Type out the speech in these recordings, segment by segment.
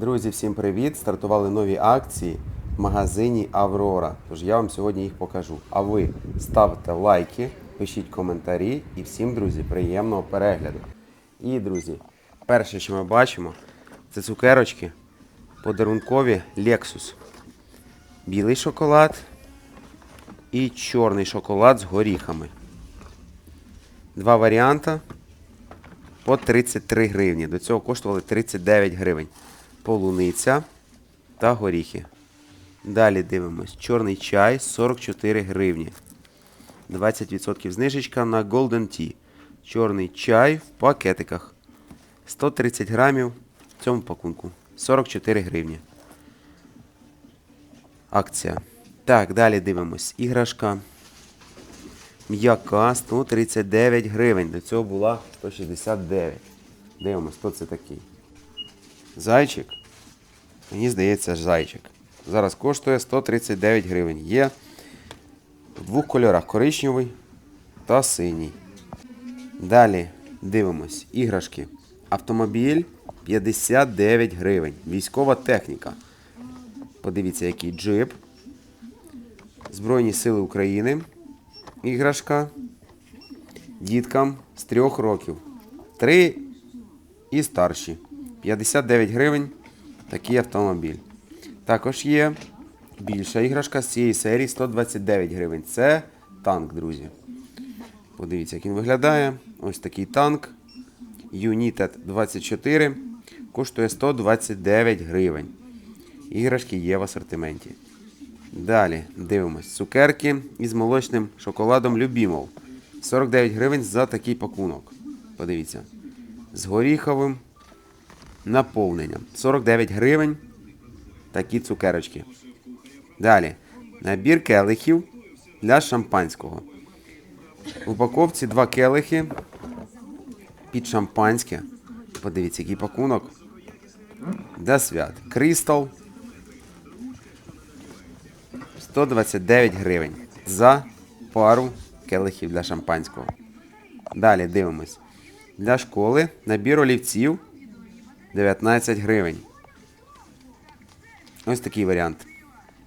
Друзі, всім привіт! Стартували нові акції в магазині Аврора. Тож я вам сьогодні їх покажу. А ви ставте лайки, пишіть коментарі і всім, друзі, приємного перегляду. І, друзі, перше, що ми бачимо, це цукерочки подарункові Lexus. Білий шоколад і чорний шоколад з горіхами. Два варіанти по 33 гривні. До цього коштували 39 гривень. Полуниця та горіхи. Далі дивимось. Чорний чай 44 гривні. 20% знижечка на Golden Tea. Чорний чай в пакетиках. 130 грамів в цьому пакунку. 44 гривні. Акція. Так, далі дивимось. Іграшка. М'яка 139 гривень. До цього була 169. Дивимось, хто це такий. Зайчик. Мені здається, зайчик. Зараз коштує 139 гривень. Є в двох кольорах коричневий та синій. Далі дивимось. Іграшки. Автомобіль 59 гривень. Військова техніка. Подивіться, який джип. Збройні Сили України. Іграшка. Діткам з трьох років. Три і старші. 59 гривень такий автомобіль. Також є більша іграшка з цієї серії 129 гривень. Це танк, друзі. Подивіться, як він виглядає. Ось такий танк. United 24 коштує 129 гривень. Іграшки є в асортименті. Далі дивимось. Цукерки із молочним шоколадом Любімов. 49 гривень за такий пакунок. Подивіться. З горіховим наповненням. 49 гривень. Такі цукерочки. Далі. Набір келихів для шампанського. В упаковці два келихи під шампанське. Подивіться, який пакунок. Для свят. Крістал. 129 гривень за пару келихів для шампанського. Далі дивимось. Для школи набір олівців 19 гривень. Ось такий варіант.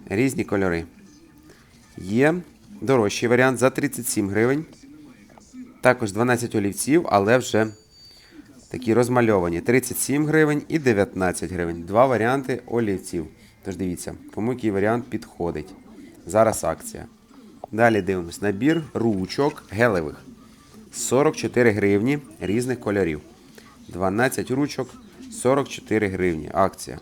Різні кольори. Є дорожчий варіант за 37 гривень. Також 12 олівців, але вже такі розмальовані. 37 гривень і 19 гривень. Два варіанти олівців. Тож дивіться, кому який варіант підходить. Зараз акція. Далі дивимось. Набір ручок гелевих. 44 гривні різних кольорів. 12 ручок 44 гривні. Акція.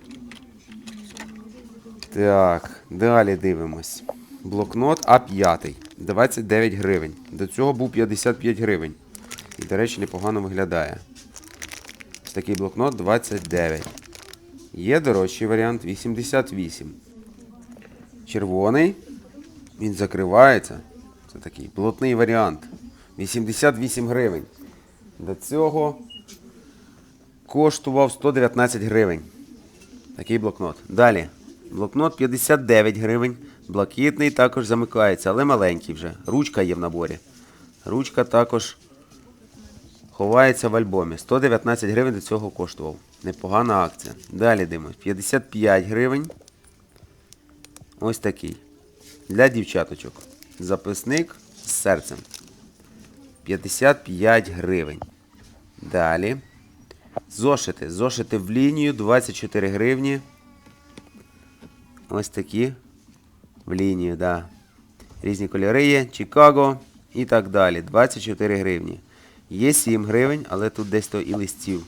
Так, далі дивимось. Блокнот А5. 29 гривень. До цього був 55 гривень. І, до речі, непогано виглядає. Ось такий блокнот 29. Є дорожчий варіант 88. Червоний. Він закривається. Це такий плотний варіант. 88 гривень. До цього коштував 119 гривень. Такий блокнот. Далі. Блокнот 59 гривень. Блакитний також замикається, але маленький вже. Ручка є в наборі. Ручка також ховається в альбомі. 119 гривень до цього коштував. Непогана акція. Далі дивимось. 55 гривень. Ось такий. Для дівчаточок. Записник з серцем. 55 гривень. Далі. Зошити. Зошити в лінію 24 гривні. Ось такі. В лінію, да. Різні кольори є. Чикаго і так далі. 24 гривні. Є 7 гривень, але тут десь то і листів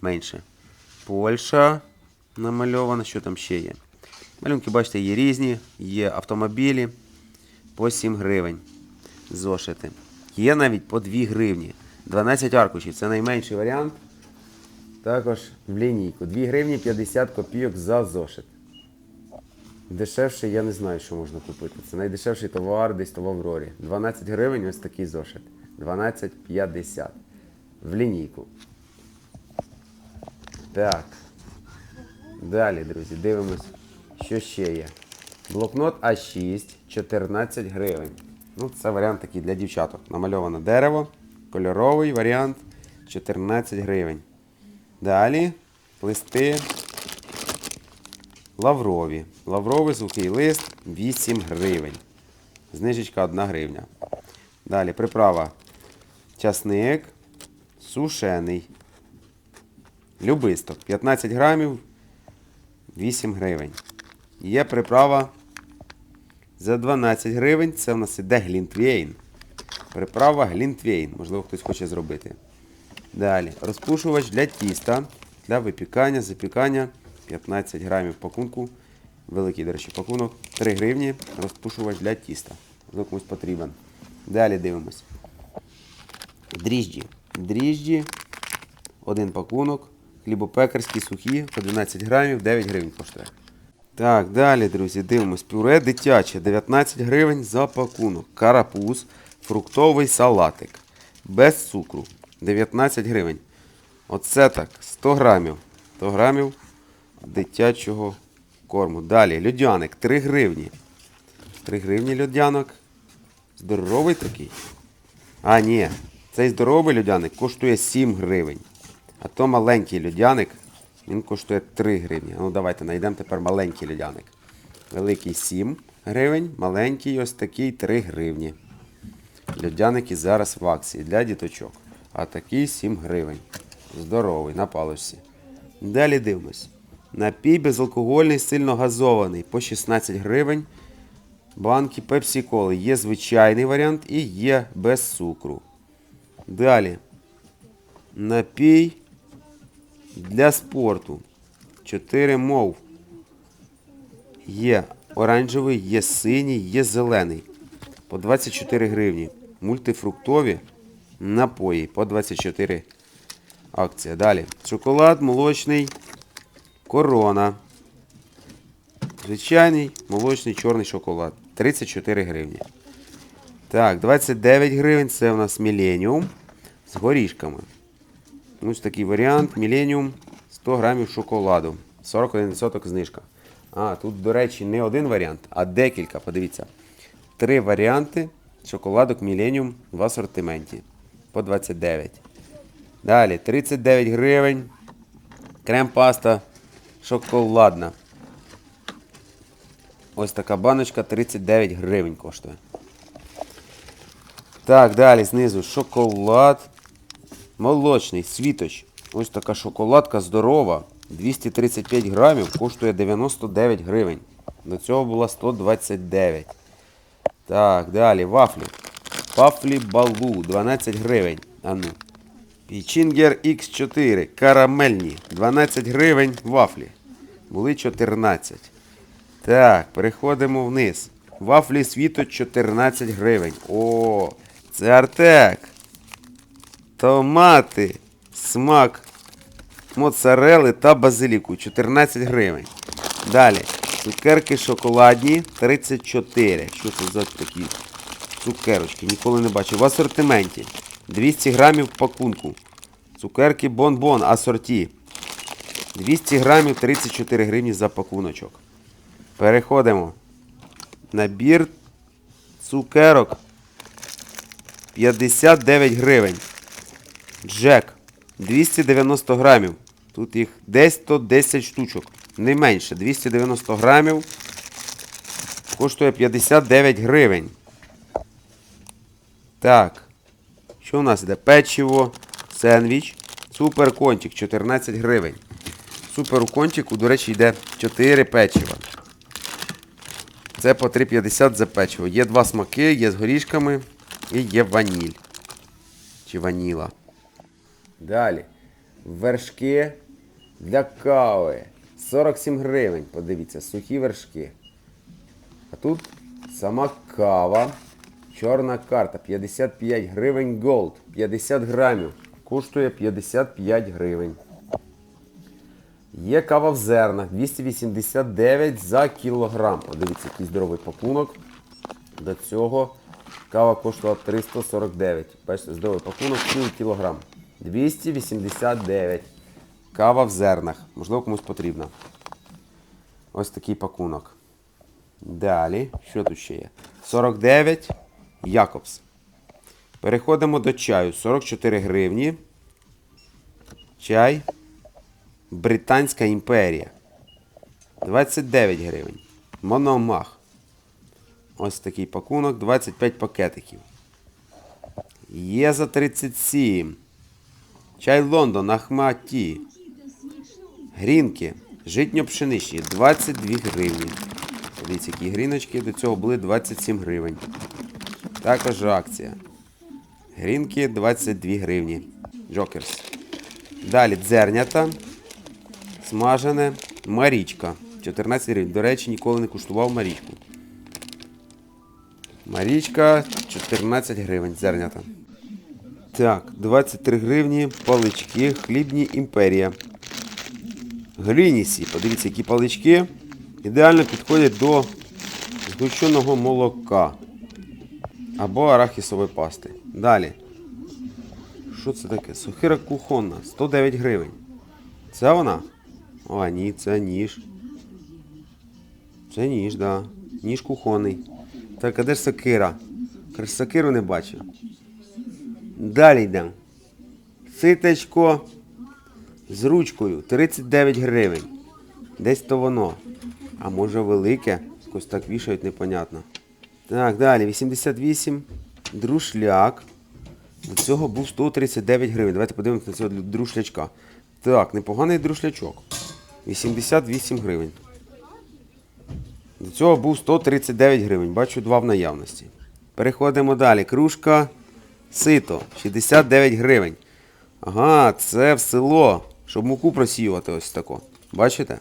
менше. Польща намальована. Що там ще є? Малюнки, бачите, є різні, є автомобілі по 7 гривень. Зошити. Є навіть по 2 гривні. 12 аркушів. Це найменший варіант. Також в лінійку. 2 гривні 50 копійок за зошит. Дешевше я не знаю, що можна купити. Це найдешевший товар десь то в Аврорі. 12 гривень ось такий зошит. 12,50. В лінійку. Так. Далі, друзі, дивимось, що ще є. Блокнот А6, 14 гривень. Ну, це варіант такий для дівчаток. Намальоване дерево, кольоровий варіант 14 гривень. Далі листи Лаврові. Лавровий сухий лист 8 гривень. Знижечка 1 гривня. Далі приправа. Часник. Сушений. Любисток. 15 грамів. 8 гривень. Є приправа за 12 гривень. Це в нас іде глінтвейн. Приправа глінтвейн. Можливо, хтось хоче зробити. Далі. Розпушувач для тіста. Для випікання, запікання. 15 грамів пакунку. Великий, до речі, пакунок. 3 гривні. Розпушувач для тіста. Можливо, комусь потрібен. Далі дивимось. Дріжджі. Дріжджі. Один пакунок. Хлібопекарські сухі, 11 грамів, 9 гривень коштує. Так, далі, друзі, дивимось. Пюре дитяче, 19 гривень за пакунок. Карапуз, фруктовий салатик. Без цукру. 19 гривень. Оце так, 100 грамів. 100 грамів дитячого корму. Далі, льодяник, 3 гривні. 3 гривні льодянок. Здоровий такий. А, ні. Цей здоровий льодяник коштує 7 гривень. А то маленький льодяник, він коштує 3 гривні. Ну давайте знайдемо тепер маленький льодяник. Великий 7 гривень, маленький ось такий 3 гривні. Льодяники зараз в акції для діточок. А такий 7 гривень. Здоровий, на паличці. Далі дивимось. Напій безалкогольний, сильно газований по 16 гривень. Банки Pepsi Cola. Є звичайний варіант і є без цукру. Далі. Напій для спорту. 4 мов. Є оранжевий, є синій, є зелений. По 24 гривні. Мультифруктові напої по 24 акція. Далі. Шоколад молочний. Корона. Звичайний молочний чорний шоколад. 34 гривні. Так, 29 гривень це у нас Міленіум з горішками. Ось такий варіант. Міленіум 100 грамів шоколаду. 41% знижка. А, тут, до речі, не один варіант, а декілька. Подивіться. Три варіанти шоколадок Міленіум в асортименті. По 29. Далі, 39 гривень. Крем-паста шоколадна. Ось така баночка 39 гривень коштує. Так, далі знизу шоколад. Молочний світоч. Ось така шоколадка здорова. 235 грамів, коштує 99 гривень. До цього було 129. Так, далі вафлі. Вафлі балу 12 гривень. Ану. Пічінгер X4. Карамельні. 12 гривень вафлі. Були 14. Так, переходимо вниз. Вафлі світо 14 гривень. О, це Артек. Томати, смак, моцарели та базиліку 14 гривень. Далі. Цукерки шоколадні 34. Що це за такі цукерочки? Ніколи не бачив. В асортименті. 200 грамів пакунку. Цукерки бон-бон асорті. 200 грамів 34 гривні за пакуночок. Переходимо. Набір цукерок 59 гривень. Джек 290 грамів. Тут їх десь 110 штучок. Не менше. 290 грамів. Коштує 59 гривень. Так. Що у нас іде? Печиво, сендвіч. Супер контик 14 гривень. Супер у контику, до речі, йде 4 печива. Це по 3,50 за печиво. Є два смаки, є з горішками і є ваніль. Чи ваніла. Далі. Вершки для кави. 47 гривень. Подивіться, сухі вершки. А тут сама кава. Чорна карта. 55 гривень голд. 50 грамів. Коштує 55 гривень. Є кава в зернах 289 за кілограм. Подивіться, який здоровий пакунок. До цього кава коштувала 349. Бачите, здоровий пакунок, цілий кілограм. 289. Кава в зернах. Можливо, комусь потрібна. Ось такий пакунок. Далі, що тут ще є? 49 Якобс. Переходимо до чаю. 44 гривні. Чай. Британська імперія. 29 гривень. Мономах. Ось такий пакунок, 25 пакетиків. Є за 37. Чай Лондон, Ахматі. Грінки. Житньо-пшеничні. 22 гривні. Дивіться, які гріночки до цього були 27 гривень. Також акція. Грінки 22 гривні. Джокерс. Далі дзернята. Смажене. Марічка. 14 гривень. До речі, ніколи не куштував марічку. Марічка 14 гривень. Зернята. Так, 23 гривні. Палички. Хлібні імперія. Глінісі. Подивіться, які палички. Ідеально підходять до згущеного молока. Або арахісової пасти. Далі. Що це таке? Сухира кухонна. 109 гривень. Це вона? О, ні, це ніж. Це ніж, да. Ніж кухонний. Так, а де ж сокира? Сокиру не бачу. Далі йдемо. Ситечко з ручкою 39 гривень. Десь то воно. А може велике? Якось так вішають, непонятно. Так, далі, 88. Друшляк. До цього був 139 гривень. Давайте подивимося на цього друшлячка. Так, непоганий друшлячок. 88 гривень. До цього був 139 гривень. Бачу два в наявності. Переходимо далі. Кружка сито 69 гривень. Ага, це в село. Щоб муку просіювати ось тако. Бачите?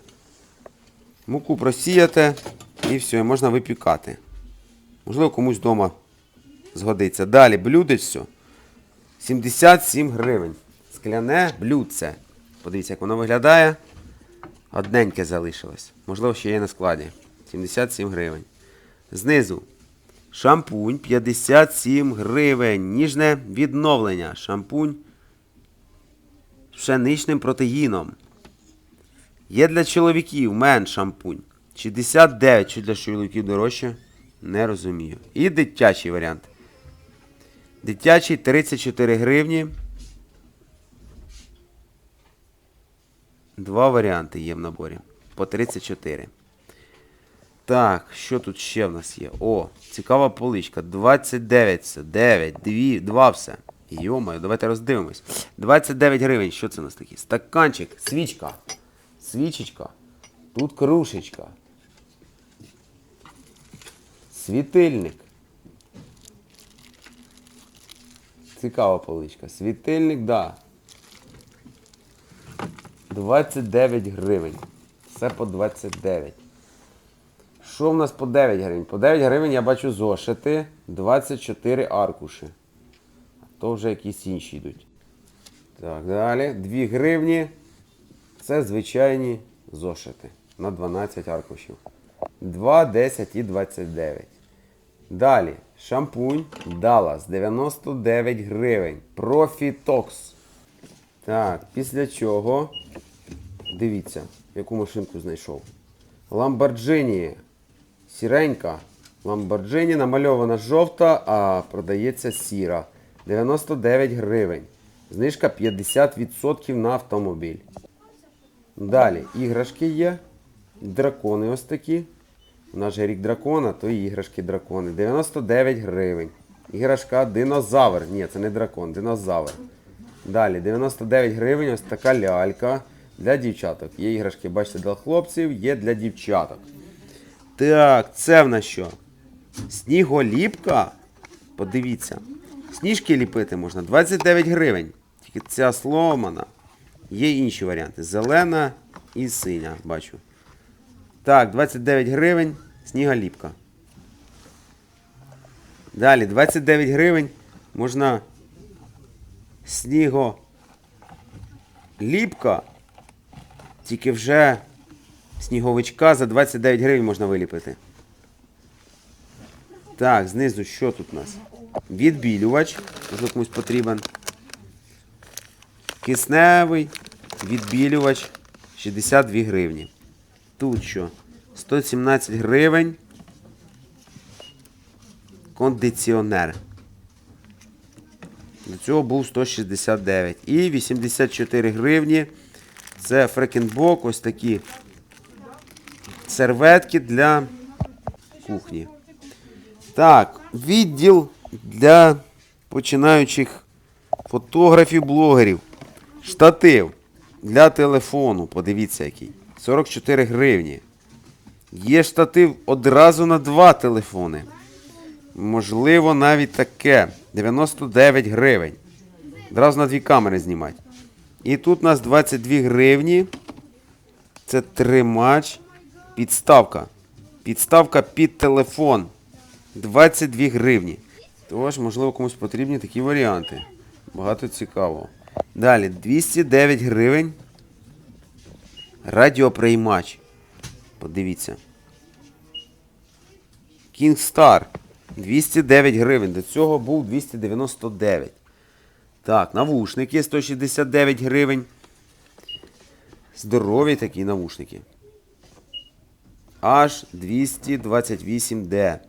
Муку просіяти і все, можна випікати. Можливо, комусь вдома згодиться. Далі, блюдечко. 77 гривень. Скляне блюдце. Подивіться, як воно виглядає. Одненьке залишилось. Можливо, ще є на складі. 77 гривень. Знизу. Шампунь 57 гривень. Ніжне відновлення. Шампунь з пшеничним протеїном. Є для чоловіків мен шампунь. 69, чи для чоловіків дорожче? Не розумію. І дитячий варіант. Дитячий 34 гривні. Два варіанти є в наборі. По 34. Так, що тут ще в нас є? О, цікава поличка. 29 все. 9, 2, 2 все. Йомаю, давайте роздивимось. 29 гривень. Що це у нас таке? Стаканчик, свічка. Свічечка. Тут крушечка. Світильник. Цікава поличка. Світильник, да. 29 гривень. Все по 29. Що в нас по 9 гривень? По 9 гривень я бачу зошити 24 аркуші. А то вже якісь інші йдуть. Так, далі. 2 гривні. Це звичайні зошити на 12 аркушів. 2, 10 і 29. Далі. Шампунь Dallas 99 гривень. Profitox. Так, після чого. Дивіться, яку машинку знайшов. Lamborghini. Сіренька. Lamborghini намальована жовта, а продається сіра. 99 гривень. Знижка 50% на автомобіль. Далі іграшки є. Дракони ось такі. У нас же рік дракона, то і іграшки дракони. 99 гривень. Іграшка динозавр. Ні, це не дракон, динозавр. Далі 99 гривень ось така лялька для дівчаток. Є іграшки, бачите, для хлопців, є для дівчаток. Так, це в нас що? Сніголіпка? Подивіться. Сніжки ліпити можна 29 гривень. Тільки ця сломана. Є інші варіанти. Зелена і синя, бачу. Так, 29 гривень. Сніголіпка. Далі, 29 гривень можна сніго ліпка. Тільки вже сніговичка за 29 гривень можна виліпити. Так, знизу що тут у нас? Відбілювач, можливо комусь потрібен. Кисневий відбілювач 62 гривні. Тут що? 117 гривень. Кондиціонер. До цього був 169. І 84 гривні. Це фрекенбок, ось такі серветки для кухні. Так, відділ для починаючих фотографів, блогерів. Штатив для телефону. Подивіться який. 44 гривні. Є штатив одразу на два телефони. Можливо, навіть таке. 99 гривень. Одразу на дві камери знімати. І тут у нас 22 гривні. Це тримач. Підставка. Підставка під телефон. 22 гривні. Тож, можливо, комусь потрібні такі варіанти. Багато цікавого. Далі, 209 гривень. Радіоприймач. Подивіться. Kingstar. 209 гривень. До цього був 299. Так, навушники 169 гривень. Здорові такі навушники. Аж 228D.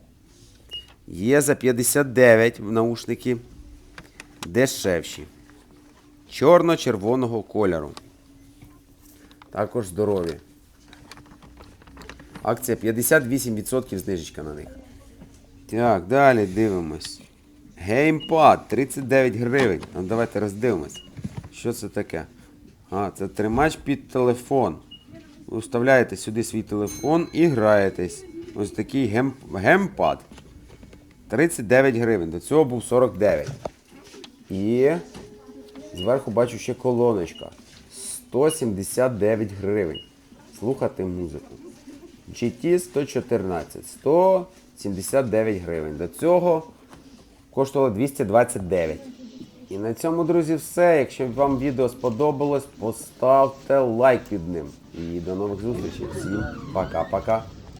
Є за 59 наушники. Дешевші. Чорно-червоного кольору. Також здорові. Акція 58% знижечка на них. Так, далі дивимось. Геймпад 39 гривень. Ну, давайте роздивимось. Що це таке? А, це тримач під телефон. Вставляєте сюди свій телефон і граєтесь. Ось такий гем... геймпад. 39 гривень. До цього був 49. І зверху бачу ще колоночка. 179 гривень. Слухати музику. GT 114. 179 гривень. До цього коштувало 229. І на цьому, друзі, все. Якщо вам відео сподобалось, поставте лайк під ним. І до нових зустрічей. Всім пока-пока.